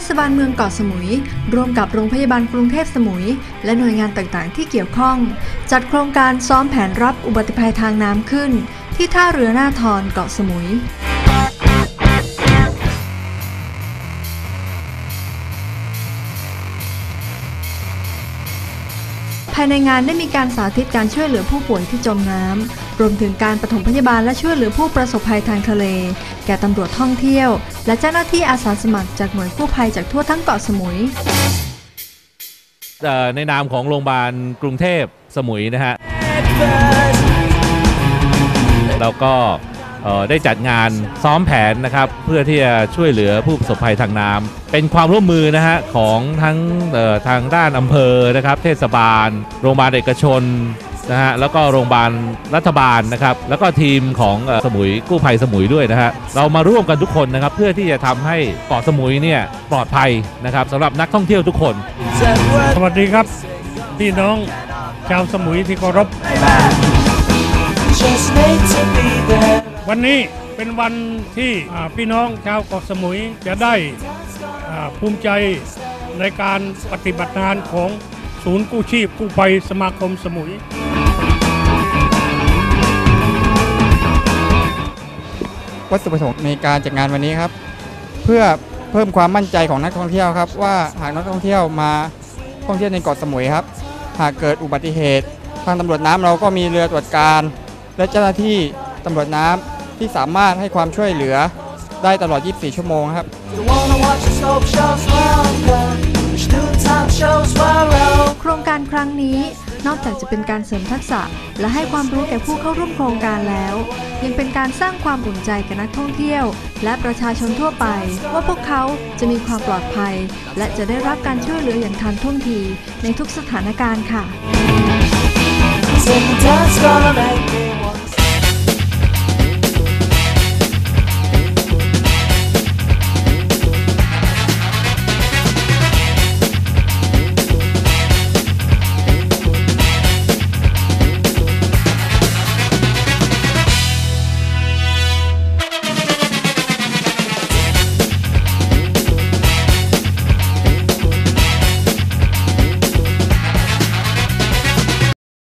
เทศบาลเมืองเกาะสมุย ร่วมกับโรงพยาบาลกรุงเทพสมุย และหน่วยงานต่างๆ ที่เกี่ยวข้อง จัดโครงการซ้อมแผนรับอุบัติภัยทางน้ำขึ้น ที่ท่าเรือหน้าทอนเกาะสมุยายในงานได้มีการสาธิตการช่วยเหลือผู้ป่วยที่จมน้ำ รวมถึงการปฐมพยาบาลและช่วยเหลือผู้ประสบภัยทางทะเล แก่ตำรวจท่องเที่ยว และเจ้าหน้าที่อาสาสมัครจากหน่วยกู้ภัยจากทั่วทั้งเกาะสมุยในนามของโรงพยาบาลกรุงเทพสมุยนะฮะเราก็ ได้จัดงานซ้อมแผนนะครับ เพื่อที่จะช่วยเหลือผู้ประสบภัยทางน้ำเป็นความร่วมมือนะฮะของทั้งเอ่อทางด้านอำเภอนะครับ เทศบาล โรงพยาบาลเอกชนนะฮะแล้วก็โรงพยาบาลรัฐบาลนะครับ แล้วก็ทีมของเอ่อสมุยกู้ภัยสมุยด้วยนะฮะเรามาร่วมกันทุกคนนะครับ เพื่อที่จะทำให้เกาะสมุยเนี่ยปลอดภัยนะครับสำหรับนักท่องเที่ยวทุกคน สวัสดีครับ พี่น้องชาวสมุยที่เคารพ วันนี้เป็นวันที่พี่น้องชาวเกาะสมุยจะได้ภูมิใจในการปฏิบัติงานของศูนย์กู้ชีพกู้ภัยสมาคมสมุย วัตถุประสงค์ในการจัดงานวันนี้ครับ เพื่อเพิ่มความมั่นใจของนักท่องเที่ยวครับ ว่าหากนักท่องเที่ยวมาท่องเที่ยวในเกาะสมุยครับ หากเกิดอุบัติเหตุ ทางตำรวจน้ำเราก็มีเรือตรวจการ และเจ้าหน้าที่ ตำรวจน้ำที่สามารถให้ความช่วยเหลือได้ตลอด 24 ชั่วโมงครับ You wanna watch the soap shows longer. Wish new time shows were out. โครงการครั้งนี้นอกจากจะเป็นการเสริมทักษะ และให้ความรู้แก่ผู้เข้าร่วมโครงการแล้ว ยังเป็นการสร้างความอุ่นใจแก่นักท่องเที่ยว และประชาชนทั่วไป ว่าพวกเขาจะมีความปลอดภัย และจะได้รับการช่วยเหลืออย่างทันท่วงทีในทุกสถานการณ์ค่ะ